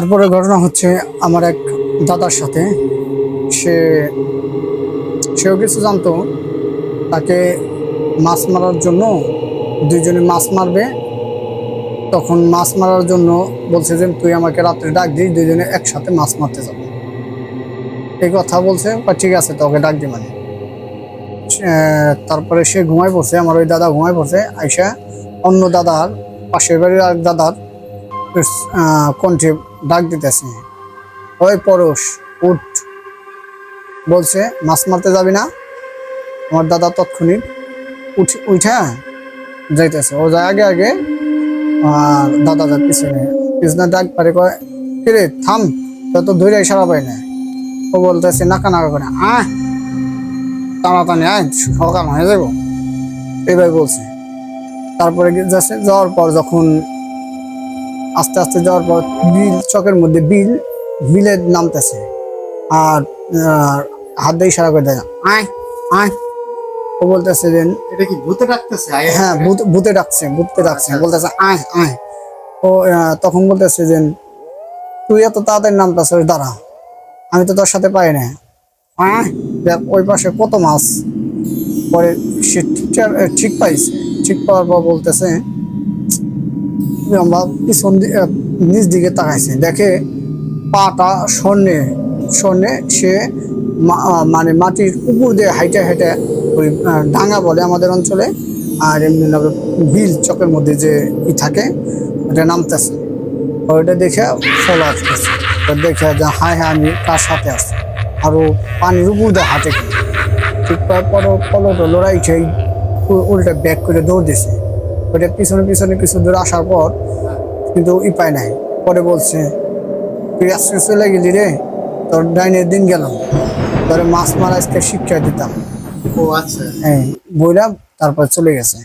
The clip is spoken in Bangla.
তারপরে ঘটনা হচ্ছে আমার এক দাদার সাথে। সে, সেও কিছু জানতো। তাকে মাছ মারার জন্য দুইজনে মাছ মারবে। তখন মাছ মারার জন্য বলছে যে, তুই আমাকে রাত্রে ডাক দিস, দুইজনে একসাথে মাছ মারতে যাব। এই কথা বলছে, বা ঠিক আছে, তোকে ডাক দি মানে। তারপরে সে ঘুমায় পড়ছে, আমার ওই দাদা ঘুমায় পড়ছে। আইসা অন্য দাদার, পাশের বাড়ির এক দাদার কণ্ঠে ডাক দিতেছে। ওই পরশ, উঠ। বলছে, মাছ মারতে যাবি না? আমার দাদা তৎক্ষণিক উঠ, উঠা যাইতেছে। ও যায় আগে আগে, আর দাদা যার পিছনে। পিছনে ডাক পারে, কয়, কিরে, থাম তত ধরে সারা পাই না। ও বলতেছে নাকা নাকা করে আয় টানাটানি আয়, সকাল হয়ে যাব। এবার বলছে, তারপরে যাচ্ছে, যাওয়ার পর যখন আস্তে আস্তে যাওয়ার পর বিল চকের মধ্যে বিল বিলে নামতেছে। আর হাত দিয়ে ইশারা করে দেয় আয় আয়। ও বলতেছে যে এটা কি ভূতে ডাকতেছে? হ্যাঁ ভূত ভূতে ডাকছে ভূতে ডাকছে। বলতেছে আয় আয়। ও তখন বলতেছে যে তুই এত তাড়াতাড়ি নামতেছে দাঁড়া। আমি তো তোর সাথে পাই না। আয়। দেখ ওই পাশে কত মাছ। পরে সে ঠিক পাইছে। ঠিক পাওয়ার পর বলতেছে আমরা পিছন নিচ দিকে তাকাইছে। দেখে পাটা স্বর্ণে স্বর্ণে সে মানে মাটির উপর দিয়ে হাইটে হাইটে ওই ডাঙ্গা বলে আমাদের অঞ্চলে। আর এমনি বিল চকের মধ্যে যে ই থাকে ওটা নামতেছে ওইটা দেখে ফলো আসতেছে। দেখে যে হায় হ্যাঁ আমি তার সাথে আছি? আরও পানির উপর দিয়ে হাঁটে। ঠিক করার পরও পলটো লড়াই খেয়ে উল্টা ব্যাক করে দৌড় দিছে। ওটা পিছনে পিছনে কিছু দূর আসার পর কিন্তু উপায় নাই। পরে বলছে তুই আজকে চলে গেলি রে তোর ডাইনের দিন গেলাম তোর মাছ মারা আজকে শিক্ষা দিতাম। ও আচ্ছা। হ্যাঁ বইলাম তারপর চলে গেছে।